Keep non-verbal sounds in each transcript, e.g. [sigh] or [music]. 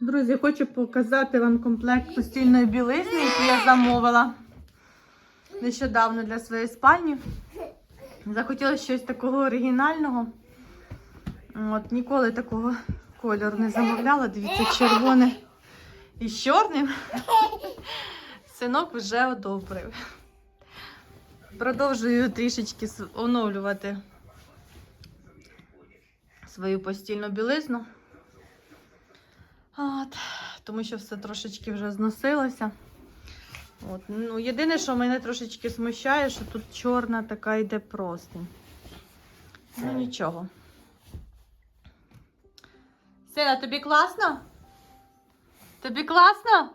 Друзі, хочу показати вам комплект постільної білизни, який я замовила нещодавно для своєї спальні. Захотіла щось такого оригінального. От, ніколи такого кольору не замовляла. Дивіться, червоне і чорним. Синок вже одобрив. Продовжую трішечки оновлювати свою постільну білизну. От, тому що все трошечки вже зносилося. От, ну, єдине, що мене трошечки смущає, що тут чорна така йде простинь. Ну нічого. Сина, тобі класно? Тобі класно?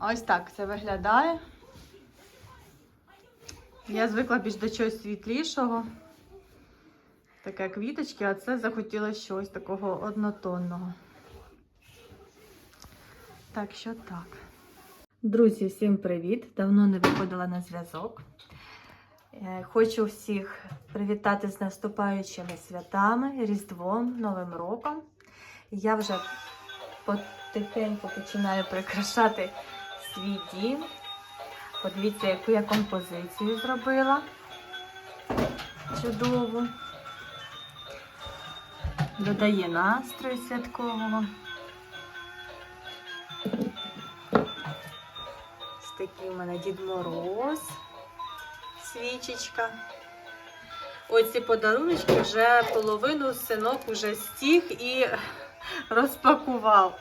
Ось так це виглядає. Я звикла більш до чогось світлішого. Таке квіточки, а це захотілося щось такого однотонного. Так що так. Друзі, всім привіт! Давно не виходила на зв'язок. Е, Хочу всіх привітати з наступаючими святами, Різдвом, Новим роком. Я вже потихеньку починаю прикрашати свій дім. Подивіться, яку я композицію зробила. Чудову. Додає настрою святкового. Ось такий у мене Дід Мороз, свічечка. Оці подарунки вже половину синок уже стіг і розпакував.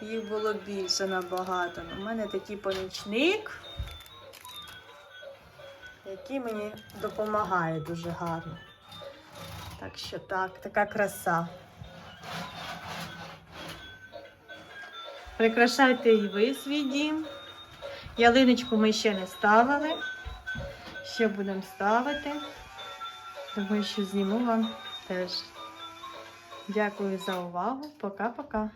Їх було більше набагато. У мене такий помічник, який мені допомагає дуже гарно. Так що так, така краса. Прикрашайте і ви свій дім. Ялиночку ми ще не ставили. Ще будемо ставити. Думаю, що зніму вам теж. Дякую за увагу. Пока-пока.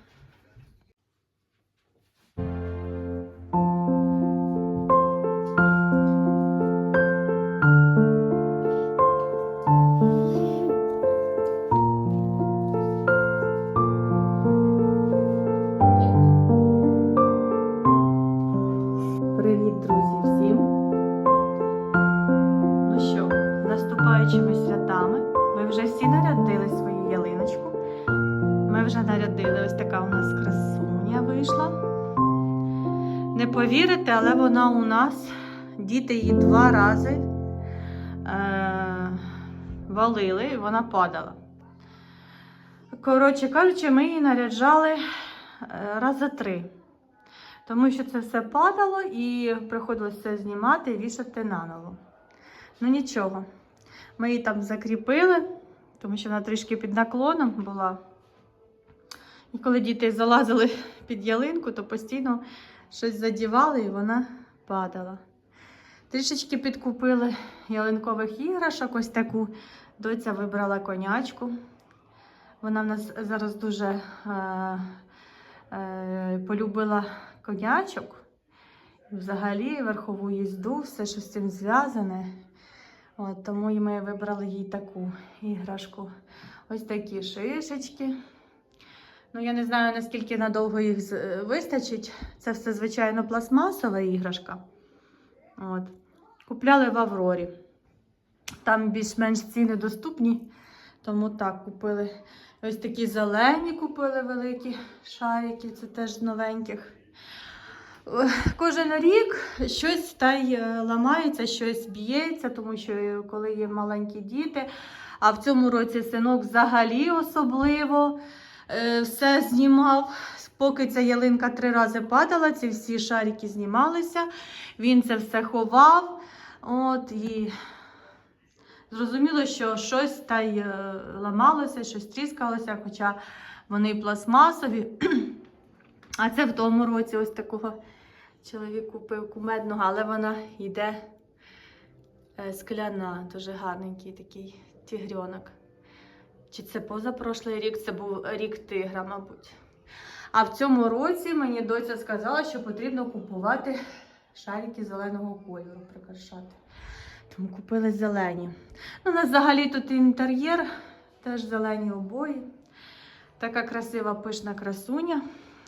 Наступаючими святами ми вже всі нарядили свою ялиночку. Ми вже нарядили ось така у нас красуня вийшла. Не повірите, але вона у нас, діти її два рази е- валили і вона падала. Коротше кажучи, ми її наряджали е, рази три. Тому що це все падало і приходилося знімати і вішати наново. Ну нічого. Ми її там закріпили, тому що вона трішки під наклоном була. І коли діти залазили під ялинку, то постійно щось задівали і вона падала. Трішечки підкупили ялинкових іграшок, ось таку. Доця вибрала конячку. Вона в нас зараз дуже е, е, полюбила конячок. Взагалі верхову їзду, все, що з цим зв'язане. От, тому ми вибрали їй таку іграшку. Ось такі шишечки. Ну, я не знаю, наскільки надовго їх е, вистачить. Це все, звичайно, пластмасова іграшка. От. Купляли в Аврорі. Там більш-менш ціни доступні, тому так купили. Ось такі зелені купили великі шарики, це теж новеньких. [laughs] Кожен рік щось та й е, ламається, щось б'ється, тому що е, коли є маленькі діти, а в цьому році синок взагалі особливо е, все знімав. Поки ця ялинка три рази падала, ці всі шарики знімалися, він це все ховав. От, і зрозуміло, що щось та й ламалося, щось тріскалося, хоча вони пластмасові. [clears throat] А це в тому році ось такого чоловік купив кумедного, але вона йде е, скляна, дуже гарненький такий тігрьонок. Чи це позапрошлий рік, це був рік тигра, мабуть. А в цьому році мені доця сказала, що потрібно купувати шарики зеленого кольору, прикрашати. Тому купили зелені. Ну, у нас взагалі тут інтер'єр, теж зелені обої. Така красива пишна красуня.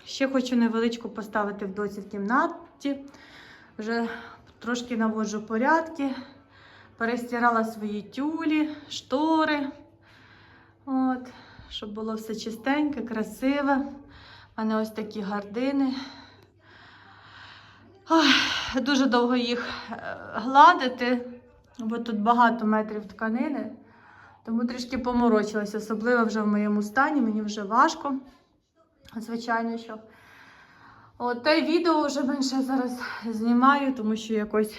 Ще хочу невеличку поставити в доці в кімнаті. Вже трошки наводжу порядки. Перестирала свої тюлі, штори. От, щоб було все чистеньке, красиве. У мене ось такі гардини. Ой, дуже довго їх е, гладити, бо тут багато метрів тканини. Тому трішки поморочилась, особливо вже в моєму стані, мені вже важко. Звичайно, що. От, та відео вже менше зараз знімаю, тому що якось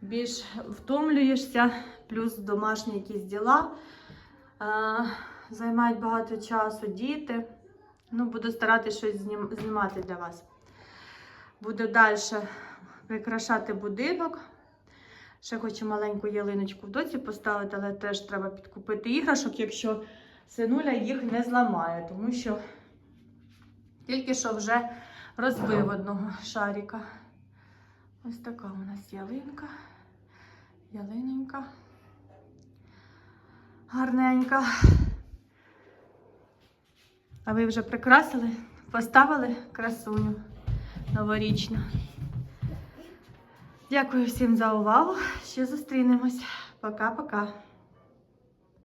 більш втомлюєшся, плюс домашні якісь діла. Е, займають багато часу діти. Ну, буду старатися щось знім- знімати для вас. Буду далі прикрашати будинок. Ще хочу маленьку ялиночку в доці поставити, але теж треба підкупити іграшок, якщо синуля їх не зламає, тому що тільки що вже розбив одного шарика. Ось така у нас ялинка. Ялиненька. Гарненька. А ви вже прикрасили? Поставили красуню новорічну. Дякую всім за увагу. Ще зустрінемось. Пока-пока.